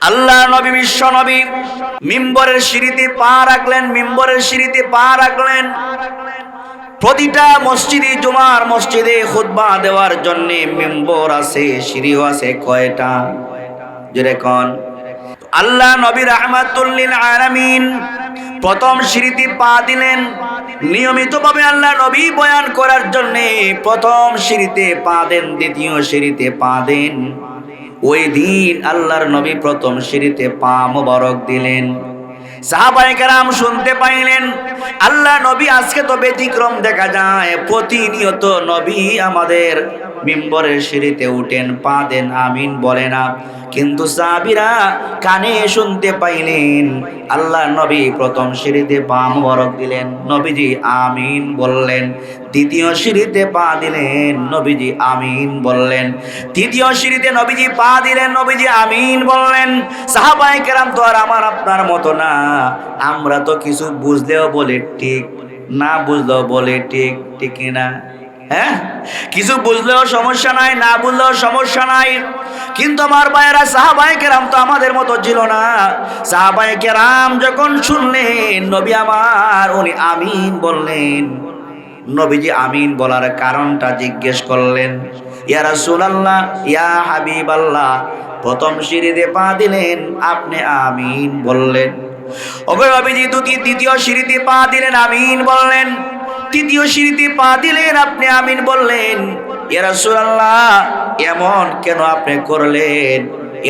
আল্লাহ নবী, বিশ্ব নবী মিম্বরের সিঁড়িতে পা রাখলেন, মিম্বরের সিঁড়িতে পা রাখলেন। প্রতিটা মসজিদে, জুমার মসজিদে খুতবা দেওয়ার জন্য মেম্বর আছে, সিঁড়িও আছে, কয়টা? যেরকম আল্লাহ নবী রহমাতুল্লিল আলামিন প্রথম সিঁড়িতে পা দিলেন। নিয়মিতভাবে আল্লাহ নবী বয়ান করার জন্যে প্রথম সিঁড়িতে পা দেন, দ্বিতীয় সিঁড়িতে পা দেন। ওই দিন আল্লাহর নবী প্রথম সিঁড়িতে পা মোবারক দিলেন। সাহাবাইকারাম শুনতে পাইলেন, আল্লাহ নবী আজকে তো ব্যতিক্রম দেখা যায়, প্রতিনিয়ত নবী আমাদের মিম্বরের সিঁড়িতে উঠেন, পা দেন, আমিন বলে না। কিন্তু সাবিরা কানে শুনতে পাইলেন, আল্লাহ নবী প্রথম সিঁড়িতে পা মোবারক দিলেন, নবীজি আমিন বললেন। দ্বিতীয় সিঁড়িতে পা দিলেন, নবীজি আমিন বললেন। তৃতীয় সিঁড়িতে নবীজি পা দিলেন, নবীজি আমিন বললেন। সাহাবাই কেরাম তো আর আমার আপনার মতো না, আমরা তো কিছু বুঝলেও বলে ঠিক, না বুঝলেও বলে ঠিক ঠিক না হ্যাঁ? কিছু বুঝলেও সমস্যা নাই, না বুঝলেও সমস্যা নাই। কিন্তু আমার ভাইয়েরা সাহাবাই কেরাম তো আমাদের মতো ছিল না। সাহাবাই কেরাম যখন শুনলেন, নবী আমার, উনি আমিন বললেন। নবীজি আমিন বলার কারণটা জিজ্ঞেস করলেন, ইয়া রাসূলুল্লাহ, ইয়া হাবিবাল্লাহ, প্রথম সিঁড়িতে পা দিলেন, আপনি আমিন বললেন। ওগো নবীজি দ্বিতীয় সিঁড়িতে পা দিলেন, আমিন বললেন। তৃতীয় সিঁড়িতে পা দিলেন, আপনি আমিন বললেন। এরা রাসূলুল্লাহ, এমন কেন আপনি করলেন?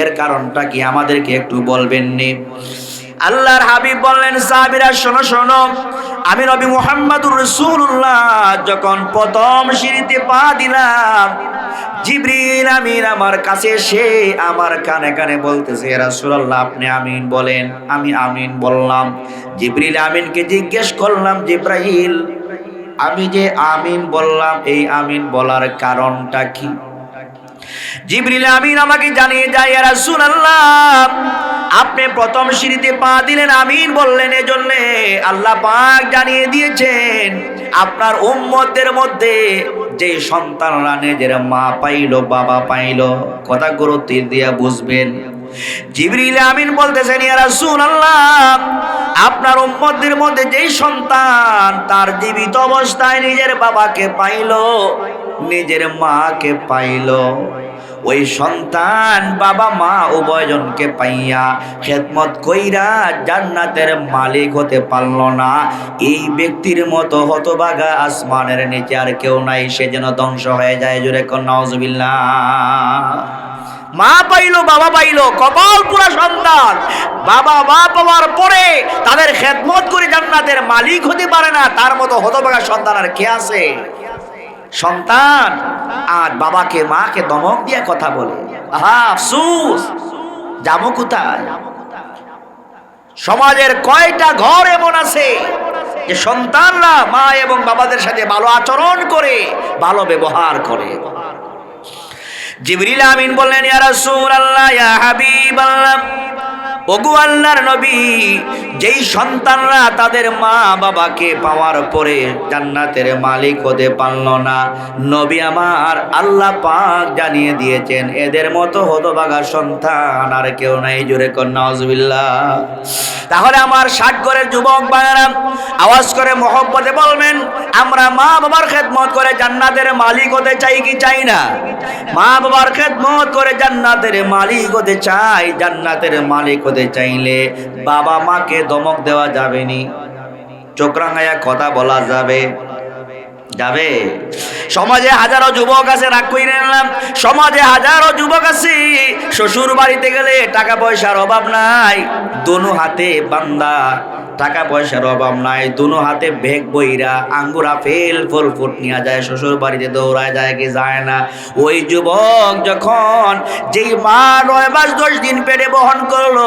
এর কারণটা কি আমাদেরকে একটু বলবেন নি আল্লাহর হাবিব বললেন, সাহাবীরা, শোনো শোনো, আমি নবী মুহাম্মদুর রাসূলুল্লাহ, যখন প্রথম সিঁড়িতে পা দিলাম, জিবরিল আমিন আমার কাছে এসে আমার কানে কানে বলতেছে রাসূলুল্লাহ, আপনি আমিন বলেন। আমি আমিন বললাম। জিবরিল আমিনকে জিজ্ঞেস করলাম জিব্রাহিল আমি যে আমিন বললাম, এই আমিন বলার কারণটা কি? জিবরিল আমিন আমাকে জানিয়ে যায়, ইয়া রাসূলুল্লাহ, আপনি প্রথম সিঁড়িতে পা দিলেন আমিন বললেন, এজন্য আল্লাহ পাক জানিয়ে দিয়েছেন, আপনার উম্মতের মধ্যে যে সন্তানরা নিজের মা পাইলো, বাবা পাইলো কথা গুরুত্ব দিয়া বুঝবেন। জিবরিল আমিন বলতেছেন, ইয়া আপনার মধ্যে যেই সন্তান তার জীবিত অবস্থায় নিজের বাবাকে পাইলো, নিজের মাকে পাইলো, ওই সন্তান বাবা মা উভয়জনকে পাইয়া খেদমত কইরা জান্নাতের মালিক হতে পারল না। এই ব্যক্তির মতো হতবাগা আসমানের নিচে আর কেউ নাই, সে যেন ধ্বংস হয়ে যায়। জোরে কন্যা মা পাইলো, বাবা পাইলো, কপাল পুরা সন্তান। বাবা, মা পাওয়ার পরে তাদের খেদমত করে জান্নাতের মালিক হতে পারে না, তার মতো হতবাগা সন্তান আর কে আছে? সন্তান আর বাবাকে, মাকে দমক দিয়ে কথা বলে। আহা, আফসুস, যাব কোথায়? সমাজের কয়টা ঘর এমন আছে যে সন্তানরা মা এবং বাবাদের সাথে ভালো আচরণ করে, ভালো ব্যবহার করে। জিবরিল আমিন বললেন ইয়া রাসূলুল্লাহ ইয়া হাবিবাল্লাহ। ওগো আল্লাহর নবী, যেই সন্তানরা তাদের মা বাবাকে পাওয়ার পরে জান্নাতের মালিক হতে পারল না, নবী আমার আল্লাহ পাক জানিয়ে দিয়েছেন, এদের মতো হতবাগা সন্তান আর কেউ নাই, জোরে কন্যা নজবিল্লাহ তাহলে আমার ষাট ঘরের যুবক ভাইয়েরা, আওয়াজ করে মহব্বতে বলবেন, আমরা মা বাবার খেদমত করে জান্নাতের মালিক হতে চাই কি চাই না? মা বাবার খেদমত করে জান্নাতের মালিক হতে চাই, জান্নাতের মালিক হতে চাইলে বাবা মাকে দমক দেওয়া যাবে নি। চোখ কথা বলা যাবে। যাবে। সমাজে হাজারো যুবক আছে, রাগ করে নিলাম। সমাজে হাজারো যুবক আছে শ্বশুর বাড়িতে গেলে টাকা পয়সার অভাব নাই। দোনো হাতে বান্দা। টাকা পয়সার অভাব নাই, দুনো হাতে ভেগ বইরা আঙ্গুরা ফেল ফল ফুট নিয়ে যায়, শ্বশুর বাড়িতে দৌড়ায় যায়, কি যায় না। ওই যুবক যখন যেই মা নয় মাস দশ দিন পেটে বহন করল,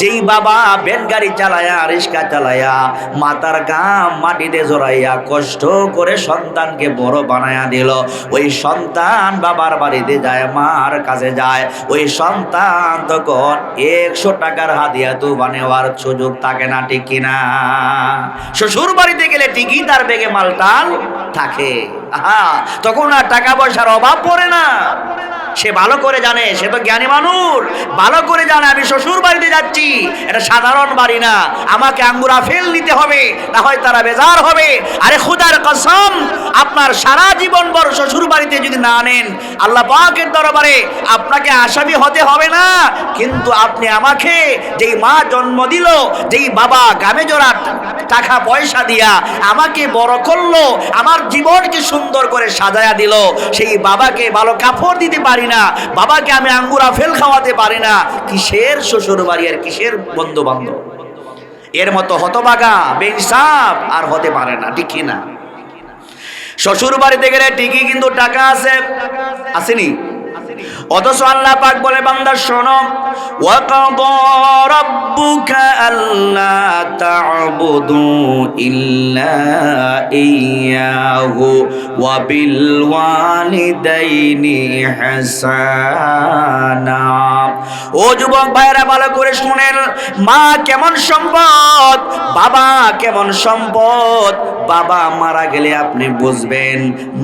যেই বাবা ভ্যান গাড়ি চালায়া, রিক্সা চালায়া, মাতার গাম মাটিতে জড়াইয়া কষ্ট করে সন্তানকে বড় বানায়া দিল। ওই সন্তান বাবার বাড়িতে যায়, মার কাছে যায়। ওই সন্তান তখন একশো টাকার হাতিয়া তো বানেওয়ার সুযোগ থাকে না, ঠিক কিনা শ্বশুর বাড়িতে গেলে ঠিকই তার বেগে মালটাল থাকে। তখন আর টাকা পয়সার অভাব পড়ে না। সে ভালো করে জানে, সে তো জ্ঞানী মানুষ। ভালো করে জানে, আমি শ্বশুর বাড়িতে যাচ্ছি। এটা সাধারণ বাড়ি না। আমাকে আঙ্গুর আফেল নিতে হবে, না হয় তারা বেজার হবে। আরে খুদার কসম, আপনার সারা জীবন বড় শ্বশুর বাড়িতে যদি না আনেন, আল্লাহ পাকের দরবারে আপনাকে আসামি হতে হবে না। কিন্তু আপনি আমাকে যেই মা জন্ম দিল, যেই বাবা গামে জোড়া টাকা পয়সা দিয়া আমাকে বড় করল, আমার জীবনকে সুন্দর করে সাজায়া দিল, সেই বাবাকে ভালো কাপড় দিতে পারি না। বাবাকে আমি আঙ্গুর আফেল খাওয়াতে পারি না। কিসের শ্বশুর বাড়ি আর কিসের বন্ধু বান্ধব এর মতো হতবাগা, বেইনসাফ আর হতে পারে না, ঠিক না শ্বশুর বাড়িতে গেলে ঠিকই কিন্তু টাকা আছে। আসেনি? অথচ আল্লাহ পাক বলে, বান্দা, শোনো, ওয়াকাদা রাব্বুকা আল্লা তা'বুদু ইল্লা ইয়্যাহু ওয়া বিল ও যুবক ভাইরা ভালো করে শুনেন, মা কেমন সম্পদ, বাবা কেমন সম্পদ, বাবা মারা গেলে আপনি বুঝবেন,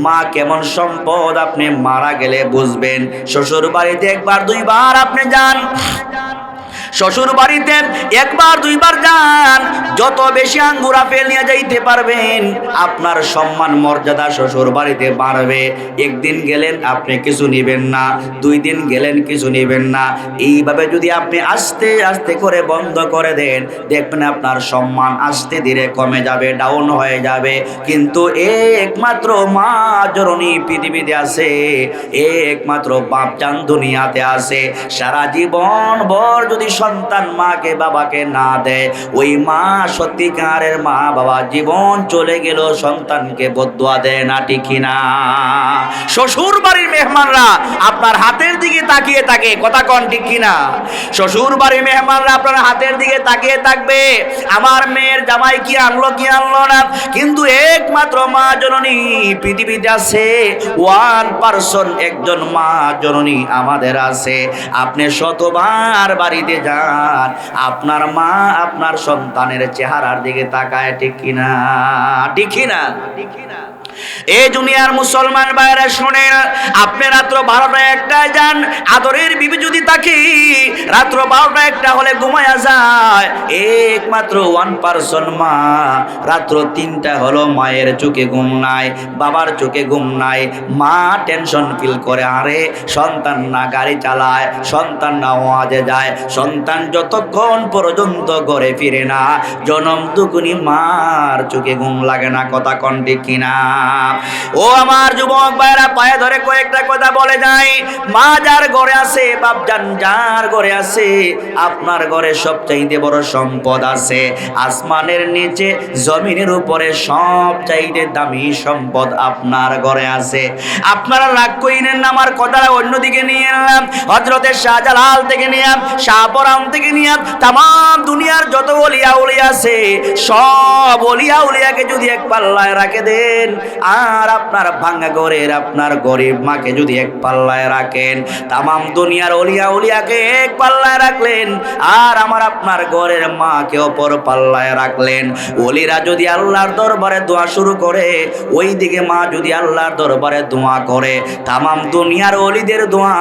মা কেমন সম্পদ, আপনি মারা গেলে বুঝবেন। শ্বশুর বাড়িতে একবার দুইবার আপনি যান। শ্বশুর বাড়িতে একবার, দুইবার যান। যত বেশি আঙ্গুর আপেল নিয়ে যাইতে পারবেন, আপনার সম্মান, মর্যাদা শ্বশুর বাড়িতে বাড়বে। একদিন গেলেন আপনি কিছু নেবেন না, দুই দিন গেলেন কিছু নেবেন না। এইভাবে যদি আপনি আস্তে আস্তে করে বন্ধ করে দেন, দেখবেন আপনার সম্মান আস্তে ধীরে কমে যাবে ডাউন হয়ে যাবে। কিন্তু একমাত্র মা জননী পৃথিবীতে আছে, একমাত্র বাপ চান দুনিয়াতে আছে। সারা জীবন ভর যদি সন্তান মাকে, বাবাকে না দেয়। ওই মা সত্যিকারের মা বাবা জীবন চলে গেল, সন্তানকে বদুয়া দেয় না ঠিকই না শ্বশুর বাড়ির মেহমানরা আপনার হাতের দিকে তাকিয়ে থাকে, কথা কন ঠিক কিনা? শ্বশুর বাড়ির মেহমানরা আপনার হাতের দিকে তাকিয়ে থাকবে, আমার মেয়ের জামাই কি আনলো কি আনলো না? কিন্তু একমাত্র মা জননী পৃথিবীতে আছে ওয়ান পার্সন একজন মা জননী আমাদের আছে। আপনি শতবার বাড়িতে যান। আপনার মা আপনার সন্তানের চেহারার দিকে তাকায় ঠিক কিনা? ঠিক কিনা? এই দুনিয়ার মুসলমান ভাইরা শোনেন, আপনি রাত্র বারোটা একটা যান, আদরের বিবি যদি তাকে, রাত্র বারোটা একটা হলে ঘুমায়া যায়। একমাত্র ওয়ান পার্সন মা, রাত্র তিনটা হলো মায়ের চোখে ঘুম নাই, বাবার চোখে ঘুম নাই। মা টেনশন ফিল করে, আরে সন্তান না গাড়ি চালায়, সন্তান না ওয়াজে যায়, সন্তান যতক্ষণ পর্যন্ত ঘরে ফিরে না জনম দুগুনি মার চোখে ঘুম লাগে না, কথা কন্টি কিনা? ও আমার যুবক ভাইরা পায়ে ধরে কয়েকটা কথা বলে যাই। মা যার ঘরে আছে, বাপ যান যার ঘরে আছে, আপনার ঘরে সবচাইতে বড় সম্পদ আছে। আসমানের নিচে, জমিনের উপরে সব চাইতে দামি সম্পদ আপনার ঘরে আছে। আপনারা রাগ কইনেন না, আমার কথাটা অন্যদিকে নিয়ে এলাম। হজরতের শাহজালাল থেকে নিয়ে শাহপরাম থেকে নিয়ে তাম দুনিয়ার যত অলিয়া উলিয়া আছে, সব অলিয়া উলিয়াকে যদি এক পাল্লায় রাখে দেন আর আপনার ভাঙ্গা ঘরের আপনার গরিব মাকে যদি এক পাল্লায় রাখেন, তামাম দুনিয়ার অলিয়া উলিয়াকে এক পাল্লায় রাখলেন, আর আমার আপনার ঘরের মাকে অপর পাল্লায় রাখলেন। অলিরা যদি আল্লাহর দরবারে দোয়া শুরু করে ওই দিকে মা যদি আল্লাহর দরবারে দোয়া করে, তামাম দুনিয়ার অলিদের দোয়া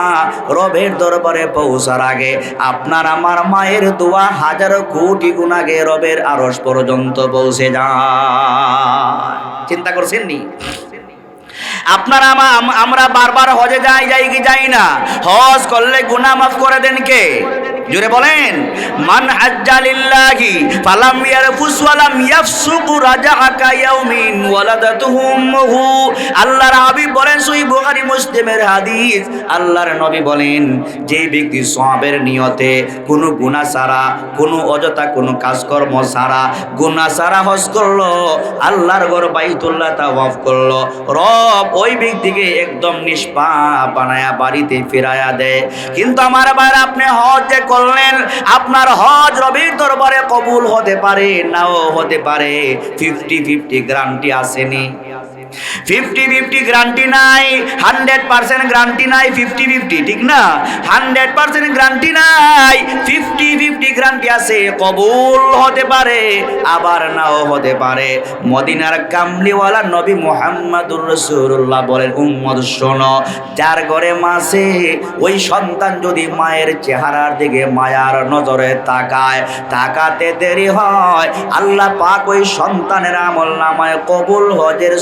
রবের দরবারে পৌঁছার আগে আপনার আমার মায়ের দোয়া হাজারো কোটি গুণ আগে রবের আরস পর্যন্ত পৌঁছে যায়। চিন্তা করছেন নি? আপনারা আমা- আমরা বারবার হজে যাই যাই কি যাই না? হজ করলে গুনাহ মাফ করে দেন কে? জুড়ে বলেন, মান হাজ্জালিল্লাহি ফালাম ইয়ারফুস ওয়ালাম ইয়াফসুক রাজাআকা ইয়াউমিন ওয়ালাদাতুহু উম্মুহু। আল্লাহর হাবিব বলেন, সহিহ বুখারী মুসলিমের হাদিস। আল্লাহর নবী বলেন, যে ব্যক্তি সওয়াবের নিয়তে কোনো গুনাহ ছাড়া, কোনো অযথা কোনো কাজকর্ম ছাড়া গুনাহ ছাড়া হজ করল, আল্লাহর ঘর বাইতুল্লাহ তাওয়াফ করল, রব ওই ব্যক্তিকে একদম নিষ্পাপ বানায়া বাড়িতে ফিরায়া দেয়। কিন্তু আমার ভাইরা আপনি হজ যে করলেন আপনার হজ রবির দরবারে কবুল হতে পারে, নাও হতে পারে। ফিফটি ফিফটি গ্যারান্টি আসেনি। ফিফটি ফিফটি গ্যারান্টি নাই, হান্ড্রেড পার্সেন্ট গ্যারান্টি নাই, ফিফটি ফিফটি, ঠিক না? হান্ড্রেড পার্সেন্ট গ্যারান্টি নাই, ফিফটি ফিফটি গ্যারান্টি আছে, কবুল হতে পারে, আবার নাও হতে পারে। মদিনার কামলিওয়ালা নবী মোহাম্মদুর রসুল্লাহ বলেন উম্মদ শোনো, যার ঘরে মাসে ওই সন্তান যদি মায়ের চেহারার দিকে মায়ার নজরে তাকায়, তাকাতে দেরি হয়, আল্লাহ পাক ওই সন্তানের আমল নামায় কবুল হজের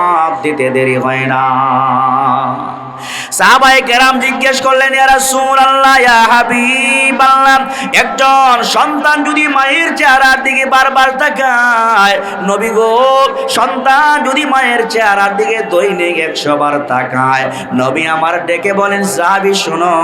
সব দিতে দেরি হয় না। সাহাবাই কেরাম জিজ্ঞেস করলেন, ইয়া রাসূলুল্লাহ, ইয়া হাবিবাল্লাহ, একজন সন্তান যদি মায়ের চেহারার দিকে বারবার তাকায়, নবী গো, সন্তান যদি মায়ের চেহারার দিকে দৈনিক একশো বার তাকায়, নবী আমার ডেকে বলেন, সাহাবি, শোনো,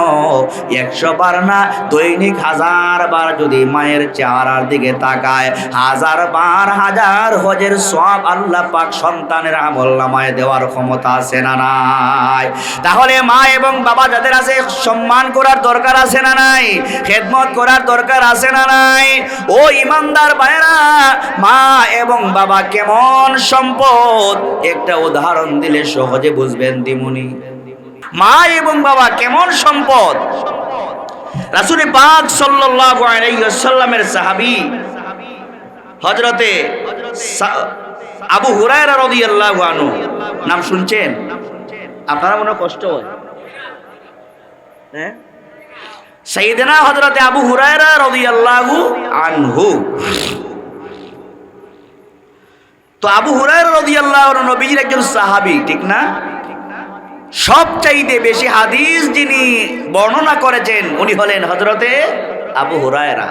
একশো বার না, দৈনিক হাজার বার যদি মায়ের চেহারার দিকে তাকায়, হাজার বার হাজার হজের সব আল্লাহ পাক সন্তানের আমল নামায় দেওয়ার ক্ষমতা আছে না নাই? তাহলে মা এবং বাবা যাদের আছে, সম্মান করার দরকার আছে না নাই? খেদমত করার দরকার আছে না নাই? ও ইমানদার ভাইরা মা এবং বাবা কেমন সম্পদ? একটা উদাহরণ দিলে সহজে বুঝবেন দিমুনি। মা এবং বাবা কেমন সম্পদ? রাসূল পাক সাল্লাল্লাহু আলাইহি ওয়াসাল্লামের সাহাবী, হযরতে আবু হুরায়রা রাদিয়াল্লাহু আনহু, নাম শুনছেন? আপনারা মনে কষ্ট হয়। হ্যাঁ? সাইয়েদনা হযরতে আবু হুরায়রা রাদিয়াল্লাহু আনহু। তো আবু হুরায়রা রাদিয়াল্লাহু আনহু নবীজির একজন সাহাবী, ঠিক না? সবচাইতে বেশি হাদিস যিনি বর্ণনা করেছেন, উনি হলেন হযরতে আবু হুরায়রা।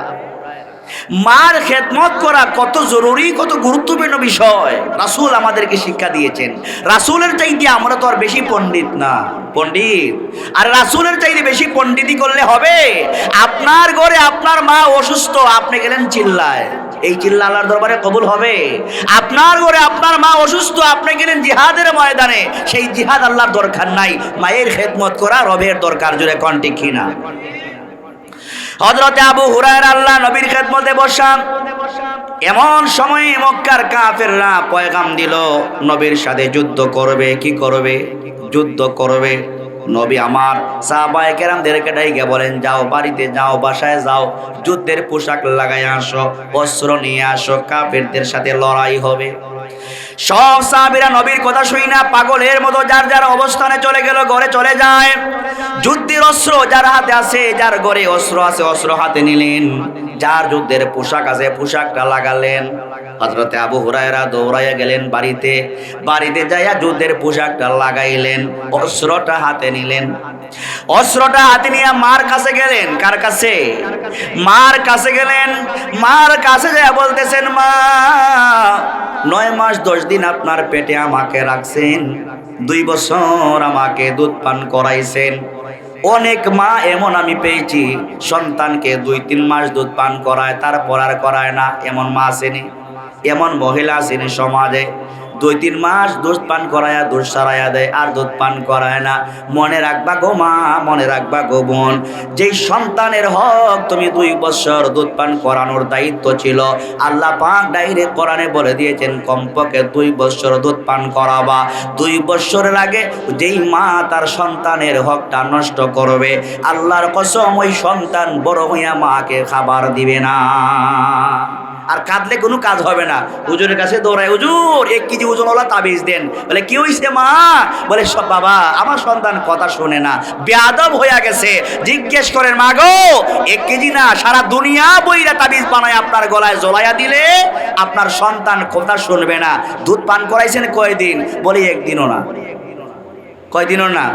মার খেদমত করা কত জরুরি, কত গুরুত্বপূর্ণ বিষয়। রাসূল আমাদেরকে শিক্ষা দিয়েছেন। রাসূলের চাইতে আমরা তো আর বেশি পণ্ডিত না। পণ্ডিত? আর রাসূলের চাইতে বেশি পণ্ডিতি করলে হবে? আপনার ঘরে আপনার মা অসুস্থ, আপনি গেলেন চিল্লায়। এই চিল্লা আল্লাহর দরবারে কবুল হবে। আপনার ঘরে আপনার মা অসুস্থ, আপনি গেলেন জিহাদের ময়দানে। সেই জিহাদ আল্লাহর দরকার নাই। মায়ের খেদমত করা রবের দরকার জুড়ে কন্টি কিনা? হজরতে আবু হুরায়রা আল্লাহ নবীর খেদমতে বসান এমন সময়ে মক্কার কাফেররা পয়গাম দিল, নবীর সাথে যুদ্ধ করবে, কি করবে? যুদ্ধ করবে। নবী আমার সাহাবায়ে কেরামদেরকে ডাইকে বলেন, যাও বাড়িতে যাও, বাসায় যাও, যুদ্ধের পোশাক লাগাই আসো, অস্ত্র নিয়ে আসো, কাফেরদের সাথে লড়াই হবে। সব সাহাবিরা নবীর কথা শুই না, পাগলের মতো যার যার অবস্থানে চলে গেল, ঘরে চলে যায়। যুদ্ধের অস্ত্র যার হাতে আছে, যার ঘরে অস্ত্র আছে, অস্ত্র হাতে নিলেন। যার যুদ্ধের পোশাক আছে, পোশাকটা লাগালেন। হজরতে আবু হুরায়রা দৌড়াইয়া গেলেন বাড়িতে। বাড়িতে যাইয়া যুদ্ধের পোশাকটা লাগাইলেন, অস্ত্রটা হাতে নিলেন। অস্ত্রটা হাতে নিয়ে মার কাছে গেলেন, কার কাছে? মার কাছে গেলেন, মার কাছে যায় বলতেছেন, মা, নয় মাস দশ দিন আপনার পেটে আমাকে রাখছেন, দুই বছর আমাকে দুধ পান করাইছেন। অনেক মা এমন আমি পেয়েছি, সন্তানকে দুই তিন মাস দুধ পান করায়, তারপর আর করায় না, এমন মা আসেনি, এমন মহিলা আসেনি সমাজে। দুই তিন মাস দুধ পান করায়া, দুধ সারাইয়া দেয়, আর দুধ পান করায় না। মনে রাখবা গো মা, মনে রাখবা গো বোন, যেই সন্তানের হক তুমি দুই বছর দুধ পান করানোর দায়িত্ব ছিল, আল্লাহ পাক ডাইরেক্ট কোরআনে বলে দিয়েছেন, কমপক্ষে দুই বছর দুধ পান করাবা। দুই বছরের আগে যেই মা তার সন্তানের হকটা নষ্ট করবে, আল্লাহর কসম ওই সন্তান বড় হইয়া মাকে খাবার দিবে না। আর কাঁদলে কোনো কাজ হবে না। হুজুরের কাছে দৌড়ায়, হুজুর, এক কেজি ওজনওয়ালা তাবিজ দেন। বলে, কি হইছে মা? বলে, সব বাবা, আমার সন্তান কথা শোনে না। বেয়াদব হইয়া গেছে। জিজ্ঞেস করেন, মা গো, এক কেজি না, সারা দুনিয়া বইরা তাবিজ বানায় আপনার গলায় জ্বলাইয়া দিলে আপনার সন্তান কথা শুনবে না। দুধ পান করাইছেন কয়দিন? বলি, একদিনও না। কয়দিনও না?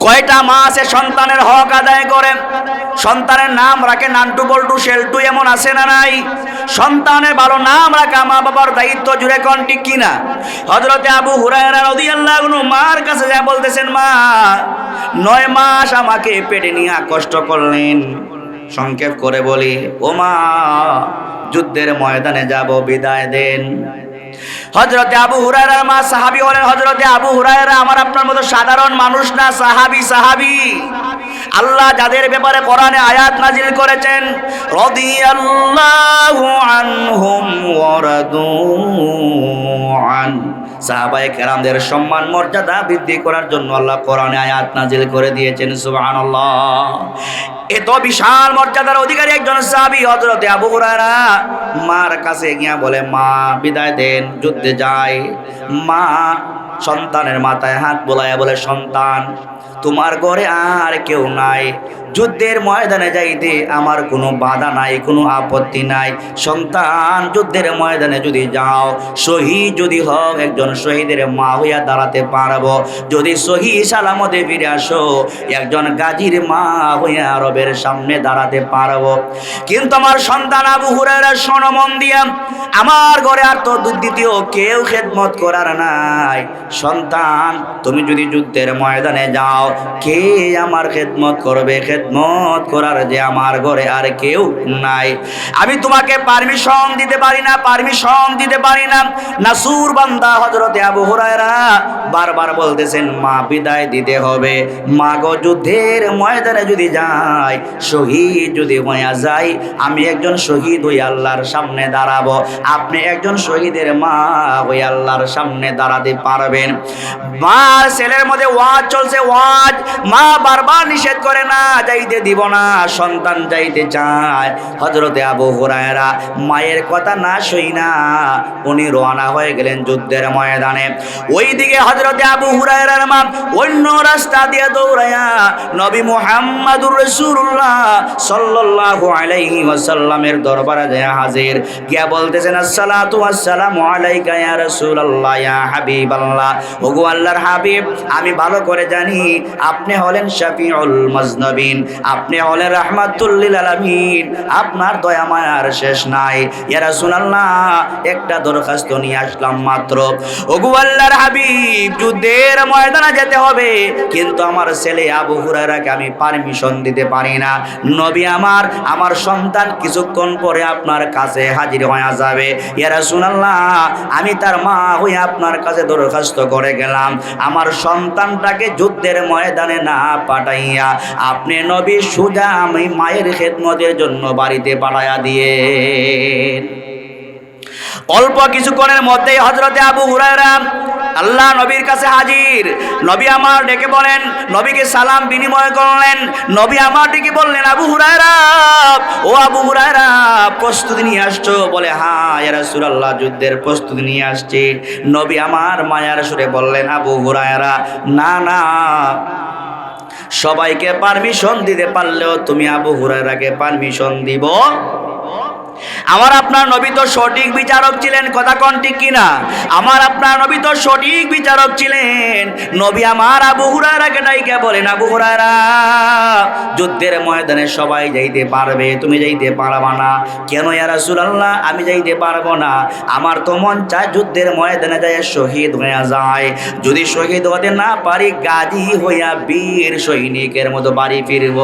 কয়টা মা আছে সন্তানের হক আদায় করে? সন্তানের নাম রাখে নান্টু বল্টু, শেল্টু এমন আছে না নাই? সন্তানের ভালো নাম রাখা মা বাবার দায়িত্ব জুড়ে কোন ঠিক কিনা হজরতে আবু হুরায়রা রাদিয়াল্লাহু আনহু মার কাছে যা বলতেছেন, মা, নয় মাস আমাকে পেটে নিয়ে কষ্ট করলেন। সংক্ষেপ করে বলি ও মা যুদ্ধের ময়দানে যাব, বিদায় দেন। হজরতে আবু হুরায়রার মা সাহাবি হলেন হজরতে আবু হুরায়রা আমার আপনার মতো সাধারণ মানুষ না, সাহাবি সাহাবি। আল্লাহ যাদের ব্যাপারে কোরআনে আয়াত নাজিল করেছেন, রাদিয়াল্লাহু আনহুম ওয়া রাদু আন সাহাবায়ে কেরামদের সম্মান, মর্যাদা বৃদ্ধি করার জন্য আল্লাহ কোরআনে আয়াত নাজিল করে দিয়েছেন, সুবহানাল্লাহ। এত বিশাল মর্যাদার অধিকারী একজন সাহাবী, হযরত আবু হুরায়রা মার কাছে গিয়া বলে, মা, বিদায় দেন, যুদ্ধে যায় মা সন্তানের মাথায় হাত বোলায় বলে, সন্তান, তোমার ঘরে আর কেউ নাই। যুদ্ধের ময়দানে যাইতে আমার কোনো বাধা নাই, কোনো আপত্তি নাই। সন্তান যুদ্ধের ময়দানে যদি যাও, শহীদ যদি হও, একজন শহীদের মা হইয়া দাঁড়াতে পারব। যদি শহীদ সালামতে ফিরে আসো, একজন গাজীর মা হইয়া রবের সামনে দাঁড়াতে পারব। কিন্তু আমার সন্তান আবু হুরায়রা সনমন দিয়া, আমার ঘরে আর তো দ্বিতীয় কেউ খেদমত করার নাই। সন্তান, তুমি যদি যুদ্ধের ময়দানে যাও, কে আমার খেদমত করবে? খেদমত করার যে আমার ঘরে আর কেউ নাই। আমি তোমাকে পারমিশন দিতে পারি না পারমিশন দিতে পারি না। নাসুর বান্দা হজরতে আবু হুরায়রা বারবার বলতেছেন, মা, বিদায় দিতে হবে। মা গো যুদ্ধের ময়দানে যদি যাই, শহীদ যদি হইয়া যাই, আমি একজন শহীদ হই আল্লাহর সামনে দাঁড়াবো। আপনি একজন শহীদের মা হই আল্লাহর সামনে দাঁড়াতে পারবেন। মা ছেলের মধ্যে ওয়াজ চলছে, ওয়াজ। মা বারবার নিষেধ করে না যাইতে দিব না, সন্তান যাইতে চায়। হজরতে আবু হুরায়রা মায়ের কথা না শুই না, উনি রওনা হয়ে গেলেন যুদ্ধের ময়দানে। ওইদিকে হজরতে আবু হুরায়রার মা অন্য রাস্তা দিয়ে দৌড়ায়া নবী মুহাম্মাদুর রাসূলুল্লাহ সাল্লাল্লাহু আলাইহি ওয়াসাল্লামের দরবারে যায় হাজির। গিয়া বলতেছেন, আসসালাতু ওয়াসসালামু আলাইকা ইয়া রাসূলুল্লাহ, ইয়া হাবিবাল্লাহ। ওগো আল্লাহর হাবিব, আমি ভালো করে জানি, আপনি হলেন শাফিউল মাজনবিন আপনি হলেন রাহমাতুল্লিল আলামিন, আপনার দয়া মায়ার শেষ নাই। ইয়া রাসূলুল্লাহ, একটা দরখাস্ত নিয়ে আসলাম মাত্র। ওগো আল্লাহর হাবিব, যুদ্ধের ময়দানে যেতে হবে, কিন্তু আমার ছেলে আবু হুরায়রাকে আমি পারমিশন দিতে পারি না। নবী আমার আমার সন্তান কিছুক্ষণ পরে আপনার কাছে হাজির হয়ে যাবে। এরা ইয়া রাসূলুল্লাহ, আমি তার মা হয়ে আপনার কাছে দরখাস্ত করে গেলাম। আমার সন্তানটাকে যুদ্ধের ময়দানে না পাঠাইয়া আপনি নবী সুজা আমি মায়ের খেদমতের জন্য বাড়িতে পাঠাইয়া দিয়ে অল্প কিছুক্ষণের মধ্যেই হজরতে আবু হুরায়রা আল্লাহ নবীর কাছে হাজির। নবী আমার ডেকে বলেন, নবীকে সালাম বিনিময় করলেন। নবী আমার ডেকে বললেন, আবু হুরায়রা, ও আবু হুরায়রা, প্রস্তুতি নিয়ে আসছো? বলে হ্যাঁ এরা সুরাল্লাহ যুদ্ধের প্রস্তুতি নিয়ে আসছে। নবী আমার মায়ার সুরে বললেন, আবু হুরায়রা, না না। সবাইকে পারমিশন দিতে পারলেও তুমি আবু হুরায়রাকে পারমিশন দিব। আমার আপনার নবী তো সঠিক বিচারক ছিলেন, কথা কোন ঠিক কিনা? আমার আপনার নবী তো সঠিক বিচারক ছিলেন। নবী আমার আবু হুরায়রাকে ডাইকে বলেন, আবু হুরায়রা, যুদ্ধের ময়দানে সবাই যাইতে পারবে, তুমি যাইতে পারবা না। কেন ইয়া রাসূলুল্লাহ, আমি যাইতে পারব না? আমার তো মন চায় যুদ্ধের ময়দানে যায় শহীদ হইয়া যায়। যদি শহীদ হতে না পারি, গাজী হইয়া বীর সৈনিকের মতো বাড়ি ফিরব।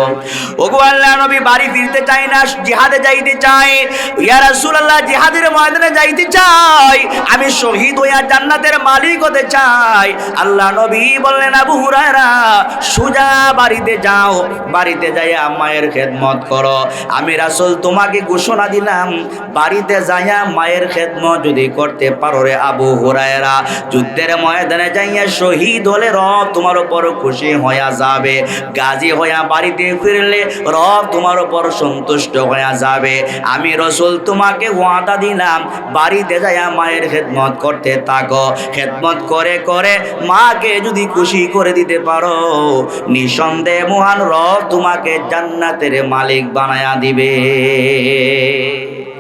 ওগো আল্লাহ নবী বাড়ি ফিরতে চাই না, জিহাদে যাইতে চাই ইয়া জিহাদের ময়দানে যাইতে চাই। আমি শহীদ হইয়া জান্নাতের মালিক হতে চাই। আল্লাহ নবী বললেন, আবু হুরায়রা, সুজা বাড়িতে যাও। বাড়িতে মায়ের খেদমত করো। আমি তোমাকে ঘোষণা দিলাম, বাড়িতে যাইয়া মায়ের খেদমত যদি করতে পারো রে আবু হুরায়রা। যুদ্ধের ময়দানে যাইয়া শহীদ হলে রব তোমার উপর খুশি হইয়া যাবে। গাজী হইয়া বাড়িতে ফিরলে রব তোমার উপর সন্তুষ্ট হইয়া যাবে। আমি রসুল তোমাকে ওয়াদা দিলাম, বাড়িতে যাইয়া মায়ের খেদমত করতে থাকো। খেদমত করে করে মাকে যদি খুশি করে দিতে পারো, নিঃসন্দেহ মহান রব তোমাকে জান্নাতের মালিক বানায়া দিবে।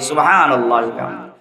সুবহানাল্লাহ।